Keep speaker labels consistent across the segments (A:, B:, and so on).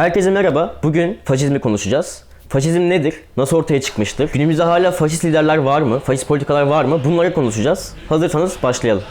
A: Herkese merhaba. Bugün faşizmi konuşacağız. Faşizm nedir? Nasıl ortaya çıkmıştır? Günümüzde hala faşist liderler var mı? Faşist politikalar var mı? Bunları konuşacağız. Hazırsanız başlayalım.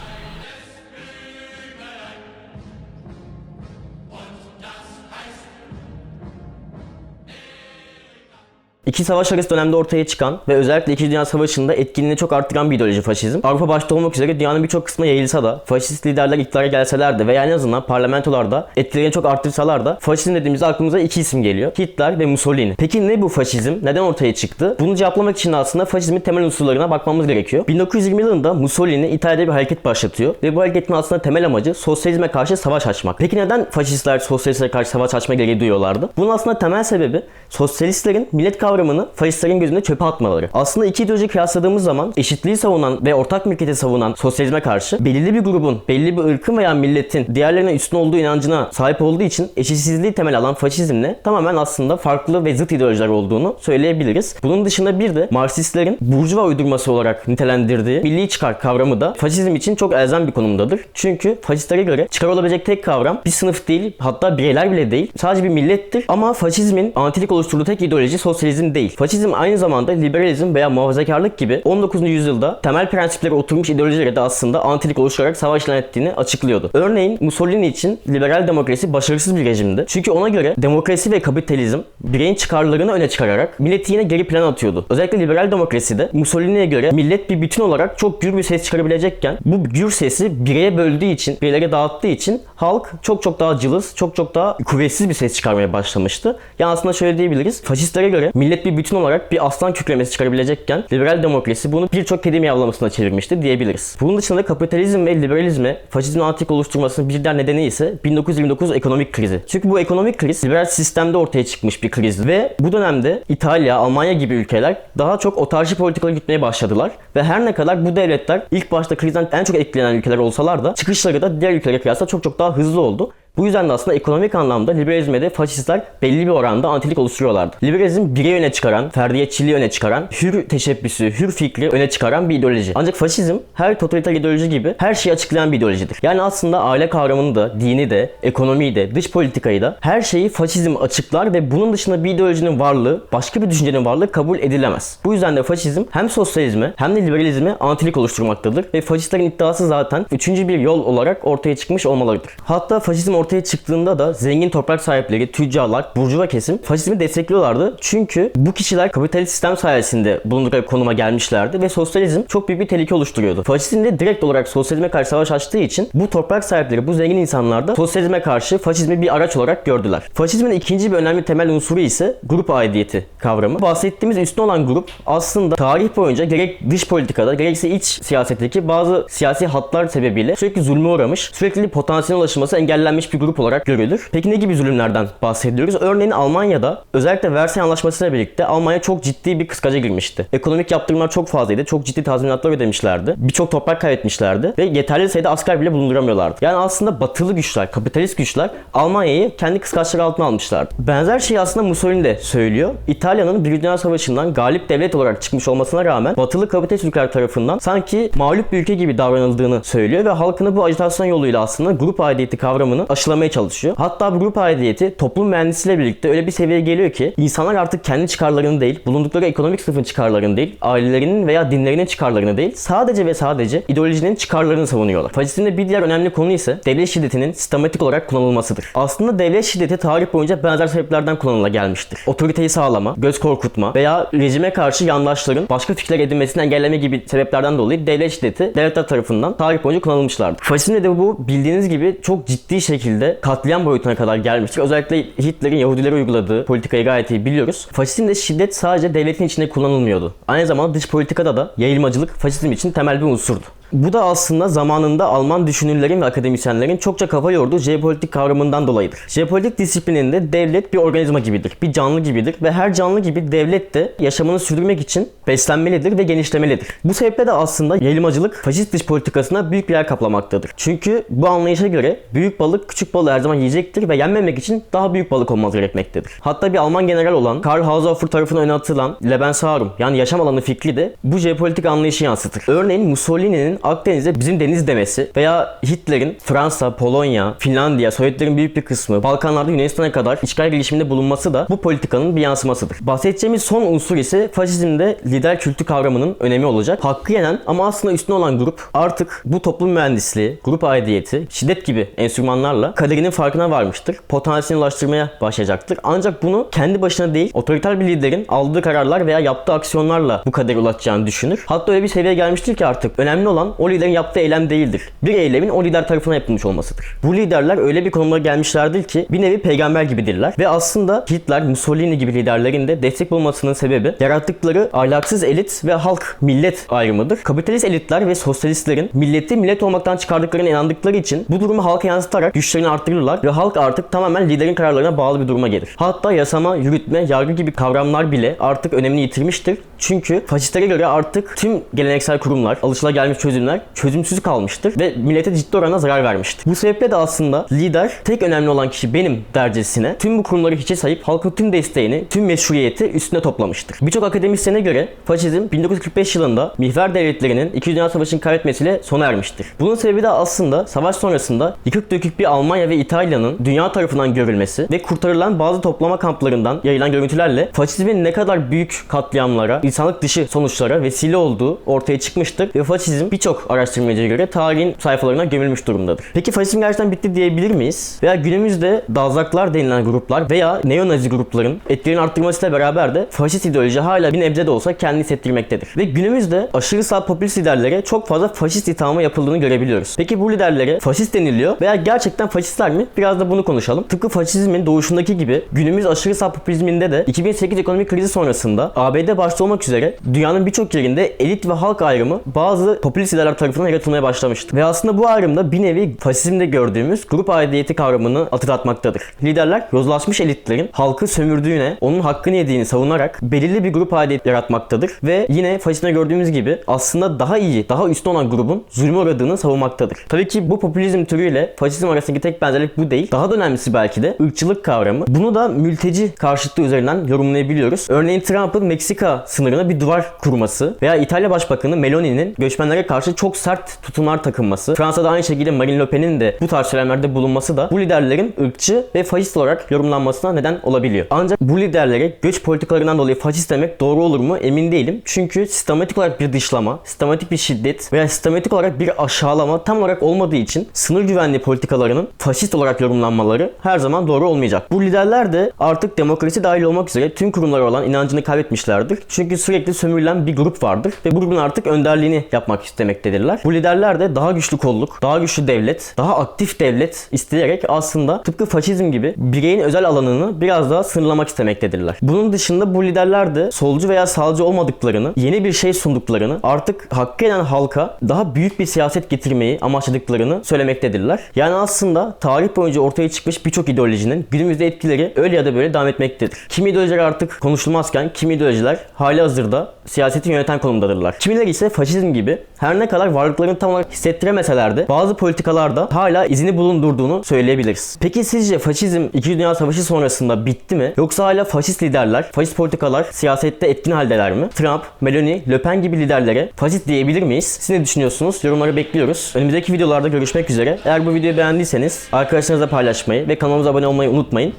A: İki savaş arası dönemde ortaya çıkan ve özellikle 2. Dünya Savaşı'nda etkinliğini çok arttıran bir ideoloji faşizm. Avrupa başta olmak üzere dünyanın birçok kısmına yayılsa da, faşist liderler iktidara gelseler de veya en azından parlamentolarda etkilerini çok arttırsalar da faşizm dediğimizde aklımıza iki isim geliyor. Hitler ve Mussolini. Peki ne bu faşizm? Neden ortaya çıktı? Bunu cevaplamak için aslında faşizmin temel unsurlarına bakmamız gerekiyor. 1920 yılında Mussolini İtalya'da bir hareket başlatıyor ve bu hareketin aslında temel amacı sosyalizme karşı savaş açmak. Peki neden faşistler sosyalistlere karşı savaş açma gereği duyuyorlardı? Bunun aslında temel sebebi sosyalistlerin millet kavramını faşistlerin gözünde çöpe atmaları. Aslında iki ideoloji kıyasladığımız zaman eşitliği savunan ve ortak mülkiyeti savunan sosyalizme karşı belirli bir grubun, belli bir ırkın veya milletin diğerlerine üstün olduğu inancına sahip olduğu için eşitsizliği temel alan faşizmle tamamen aslında farklı ve zıt ideolojiler olduğunu söyleyebiliriz. Bunun dışında bir de Marksistlerin burjuva uydurması olarak nitelendirdiği milli çıkar kavramı da faşizm için çok elzem bir konumdadır. Çünkü faşistlere göre çıkar olabilecek tek kavram bir sınıf değil hatta bireyler bile değil. Sadece bir millettir ama faşizmin antilik oluşturduğu tek ideoloji sosyalizm değil. Faşizm aynı zamanda liberalizm veya muhafazakarlık gibi 19. yüzyılda temel prensipleri oturmuş ideolojilere de aslında antilik oluşturarak savaş ilan ettiğini açıklıyordu. Örneğin Mussolini için liberal demokrasi başarısız bir rejimdi. Çünkü ona göre demokrasi ve kapitalizm bireyin çıkarlarını öne çıkararak milleti yine geri plana atıyordu. Özellikle liberal demokraside Mussolini'ye göre millet bir bütün olarak çok gür bir ses çıkarabilecekken bu gür sesi bireye böldüğü için, bireylere dağıttığı için halk çok çok daha cılız, çok çok daha kuvvetsiz bir ses çıkarmaya başlamıştı. Yani aslında şöyle diyebiliriz. Faşistlere göre millet bir bütün olarak bir aslan kükremesi çıkarabilecekken liberal demokrasi bunu birçok kedi miyavlamasına çevirmişti diyebiliriz. Bunun dışında kapitalizm ve liberalizme faşizmin antik oluşturmasının bir diğer nedeni ise 1929 ekonomik krizi. Çünkü bu ekonomik kriz liberal sistemde ortaya çıkmış bir kriz ve bu dönemde İtalya, Almanya gibi ülkeler daha çok otarşi politikaları gütmeye başladılar ve her ne kadar bu devletler ilk başta krizden en çok etkilenen ülkeler olsalar da çıkışları da diğer ülkelere kıyasla çok çok daha hızlı oldu. Bu yüzden de aslında ekonomik anlamda liberalizme de faşistler belli bir oranda antilik oluşturuyorlardı. Liberalizm bireyi öne çıkaran, ferdiyetçiliği öne çıkaran, hür teşebbüsü, hür fikri öne çıkaran bir ideoloji. Ancak faşizm her totaliter ideoloji gibi her şeyi açıklayan bir ideolojidir. Yani aslında aile kavramını da, dini de, ekonomiyi de, dış politikayı da her şeyi faşizm açıklar ve bunun dışında bir ideolojinin varlığı, başka bir düşüncenin varlığı kabul edilemez. Bu yüzden de faşizm hem sosyalizme hem de liberalizme antilik oluşturmaktadır ve faşistlerin iddiası zaten üçüncü bir yol olarak ortaya çıkmış olmalarıdır. Hatta faşizm ortaya çıktığında da zengin toprak sahipleri, tüccarlar, burjuva kesim faşizmi destekliyorlardı. Çünkü bu kişiler kapitalist sistem sayesinde bulundukları konuma gelmişlerdi ve sosyalizm çok büyük bir tehlike oluşturuyordu. Faşizm de direkt olarak sosyalizme karşı savaş açtığı için bu toprak sahipleri, bu zengin insanlar da sosyalizme karşı faşizmi bir araç olarak gördüler. Faşizmin ikinci bir önemli temel unsuru ise grup aidiyeti kavramı. Bahsettiğimiz üstün olan grup aslında tarih boyunca gerek dış politikada gerekse iç siyasetteki bazı siyasi hatlar sebebiyle sürekli zulme uğramış, sürekli potansiyel ulaşılması engellenmiş bir grup olarak görülür. Peki ne gibi zulümlerden bahsediyoruz? Örneğin Almanya'da özellikle Versay Anlaşması'yla birlikte Almanya çok ciddi bir kıskaca girmişti. Ekonomik yaptırımlar çok fazlaydı. Çok ciddi tazminatlar ödemişlerdi. Birçok toprak kaybetmişlerdi ve yeterli sayıda asker bile bulunduramıyorlardı. Yani aslında batılı güçler, kapitalist güçler Almanya'yı kendi kıskaçları altına almışlardı. Benzer şeyi aslında Mussolini de söylüyor. İtalya'nın bir Dünya Savaşı'ndan galip devlet olarak çıkmış olmasına rağmen batılı kapitalist ülkeler tarafından sanki mağlup bir ülke gibi davranıldığını söylüyor ve halkını bu ajitasyon yoluyla aslında grup aidiyeti kavramını aşılamaya çalışıyor. Hatta bu grup aidiyeti toplum mühendisiyle birlikte öyle bir seviyeye geliyor ki insanlar artık kendi çıkarlarını değil, bulundukları ekonomik sınıfın çıkarlarını değil, ailelerinin veya dinlerinin çıkarlarını değil, sadece ve sadece ideolojinin çıkarlarını savunuyorlar. Faşizmde bir diğer önemli konu ise devlet şiddetinin sistematik olarak kullanılmasıdır. Aslında devlet şiddeti tarih boyunca benzer sebeplerden kullanıla gelmiştir. Otoriteyi sağlama, göz korkutma veya rejime karşı yandaşların başka fikirler edinmesini engelleme gibi sebeplerden dolayı devlet şiddeti devletler tarafından tarih boyunca kullanılmışlardır. Faşizmde de bu bildiğiniz gibi çok ciddi şekilde katliam boyutuna kadar gelmiştir. Özellikle Hitler'in Yahudilere uyguladığı politikayı gayet iyi biliyoruz. Faşizmde şiddet sadece devletin içinde kullanılmıyordu. Aynı zamanda dış politikada da yayılmacılık faşizm için temel bir unsurdu. Bu da aslında zamanında Alman düşünürlerin ve akademisyenlerin çokça kafa yorduğu jeopolitik kavramından dolayıdır. Jeopolitik disiplininde devlet bir organizma gibidir, bir canlı gibidir ve her canlı gibi devlet de yaşamını sürdürmek için beslenmelidir ve genişlemelidir. Bu sebeple de aslında yayılmacılık faşist dış politikasına büyük bir yer kaplamaktadır. Çünkü bu anlayışa göre büyük balık küçük balığı her zaman yiyecektir ve yenmemek için daha büyük balık olması gerekmektedir. Hatta bir Alman general olan Karl Haushofer tarafından öne atılan Lebensraum yani yaşam alanı fikri de bu jeopolitik anlayışı yansıtır. Örneğin Mussolini'nin Akdeniz'e bizim deniz demesi veya Hitler'in Fransa, Polonya, Finlandiya, Sovyetlerin büyük bir kısmı, Balkanlarda Yunanistan'a kadar işgal girişiminde bulunması da bu politikanın bir yansımasıdır. Bahsedeceğimiz son unsur ise faşizmde lider kültü kavramının önemi olacak. Hakkı yenen ama aslında üstüne olan grup artık bu toplum mühendisliği, grup aidiyeti, şiddet gibi enstrümanlarla kaderinin farkına varmıştır. Potansiyelini ulaştırmaya başlayacaktır. Ancak bunu kendi başına değil, otoriter bir liderin aldığı kararlar veya yaptığı aksiyonlarla bu kadere ulaşacağını düşünür. Hatta öyle bir seviyeye gelmiştir ki artık önemli olan o liderin yaptığı eylem değildir. Bir eylemin o lider tarafından yapılmış olmasıdır. Bu liderler öyle bir konumlara gelmişlerdir ki bir nevi peygamber gibidirler ve aslında Hitler, Mussolini gibi liderlerin de destek bulmasının sebebi yarattıkları ahlaksız elit ve halk millet ayrımıdır. Kapitalist elitler ve sosyalistlerin milleti millet olmaktan çıkardıklarına inandıkları için bu durumu halka yansıtarak güçlerini arttırırlar ve halk artık tamamen liderin kararlarına bağlı bir duruma gelir. Hatta yasama, yürütme, yargı gibi kavramlar bile artık önemini yitirmiştir. Çünkü faşistlere göre artık tüm geleneksel kurumlar, alışılagelmiş çözümler çözümsüz kalmıştır ve millete ciddi oranda zarar vermiştir. Bu sebeple de aslında lider tek önemli olan kişi benim dercesine tüm bu kurumları hiçe sayıp halkın tüm desteğini, tüm meşruiyeti üstüne toplamıştır. Birçok akademisyene göre faşizm 1945 yılında mihver devletlerinin 2. Dünya Savaşı'nı kaybetmesiyle sona ermiştir. Bunun sebebi de aslında savaş sonrasında yıkık dökük bir Almanya ve İtalya'nın dünya tarafından görülmesi ve kurtarılan bazı toplama kamplarından yayılan görüntülerle faşizmin ne kadar büyük katliamlara, insanlık dışı sonuçlara vesile olduğu ortaya çıkmıştır ve faşizm birçok araştırmacıya göre tarihin sayfalarına gömülmüş durumdadır. Peki faşizm gerçekten bitti diyebilir miyiz? Veya günümüzde dazlaklar denilen gruplar veya neonazi grupların etkilerini arttırmasıyla beraber de faşist ideoloji hala bir nebze de olsa kendini hissettirmektedir. Ve günümüzde aşırı sağ popülist liderlere çok fazla faşist ithamı yapıldığını görebiliyoruz. Peki bu liderlere faşist deniliyor veya gerçekten faşistler mi? Biraz da bunu konuşalım. Tıpkı faşizmin doğuşundaki gibi günümüz aşırı sağ popülizminde de 2008 ekonomik krizi sonrasında ABD başta olmak üzere dünyanın birçok yerinde elit ve halk ayrımı bazı popülist liderler tarafından yaratılmaya başlamıştı. Ve aslında bu ayrımda bir nevi faşizmde gördüğümüz grup aidiyeti kavramını hatırlatmaktadır. Liderler yozlaşmış elitlerin halkı sömürdüğüne, onun hakkını yediğini savunarak belirli bir grup aidiyet yaratmaktadır ve yine faşizmde gördüğümüz gibi aslında daha iyi, daha üstün olan grubun zulme uğradığını savunmaktadır. Tabii ki bu popülizm türüyle faşizm arasındaki tek benzerlik bu değil. Daha da önemlisi belki de ırkçılık kavramı. Bunu da mülteci karşıtlığı üzerinden yorumlayabiliyoruz. Örneğin Trump'ın Meksika sınırına bir duvar kurması veya İtalya Başbakanı Meloni'nin göçmenlere karşı çok sert tutumlar takınması, Fransa'da aynı şekilde Marine Le Pen'in de bu tarz söylemlerde bulunması da bu liderlerin ırkçı ve faşist olarak yorumlanmasına neden olabiliyor. Ancak bu liderlere göç politikalarından dolayı faşist demek doğru olur mu emin değilim. Çünkü sistematik olarak bir dışlama, sistematik bir şiddet veya sistematik olarak bir aşağılama tam olarak olmadığı için sınır güvenliği politikalarının faşist olarak yorumlanmaları her zaman doğru olmayacak. Bu liderler de artık demokrasi dahil olmak üzere tüm kurumlara olan inancını kaybetmişlerdir. Çünkü sürekli sömürülen bir grup vardır ve bu grubun artık önderliğini yapmak istemektedirler. Bu liderler de daha güçlü kolluk, daha güçlü devlet, daha aktif devlet isteyerek aslında tıpkı faşizm gibi bireyin özel alanını biraz daha sınırlamak istemektedirler. Bunun dışında bu liderler de solcu veya sağcı olmadıklarını, yeni bir şey sunduklarını, artık hakkı eden halka daha büyük bir siyaset getirmeyi amaçladıklarını söylemektedirler. Yani aslında tarih boyunca ortaya çıkmış birçok ideolojinin günümüzde etkileri öyle ya da böyle devam etmektedir. Kimi ideolojiler artık konuşulmazken kimi ideolojiler hali hazırda siyaseti yöneten konumdadırlar. Kimileri ise faşizm gibi her ne kadar varlıklarını tam olarak hissettiremeseler de bazı politikalarda hala izini bulundurduğunu söyleyebiliriz. Peki sizce faşizm 2. Dünya Savaşı sonrasında bitti mi? Yoksa hala faşist liderler, faşist politikalar siyasette etkin haldeler mi? Trump, Meloni, Le Pen gibi liderlere faşist diyebilir miyiz? Siz ne düşünüyorsunuz? Yorumları bekliyoruz. Önümüzdeki videolarda görüşmek üzere. Eğer bu videoyu beğendiyseniz arkadaşlarınızla paylaşmayı ve kanalımıza abone olmayı unutmayın.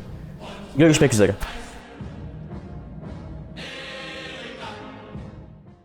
A: Görüşmek üzere.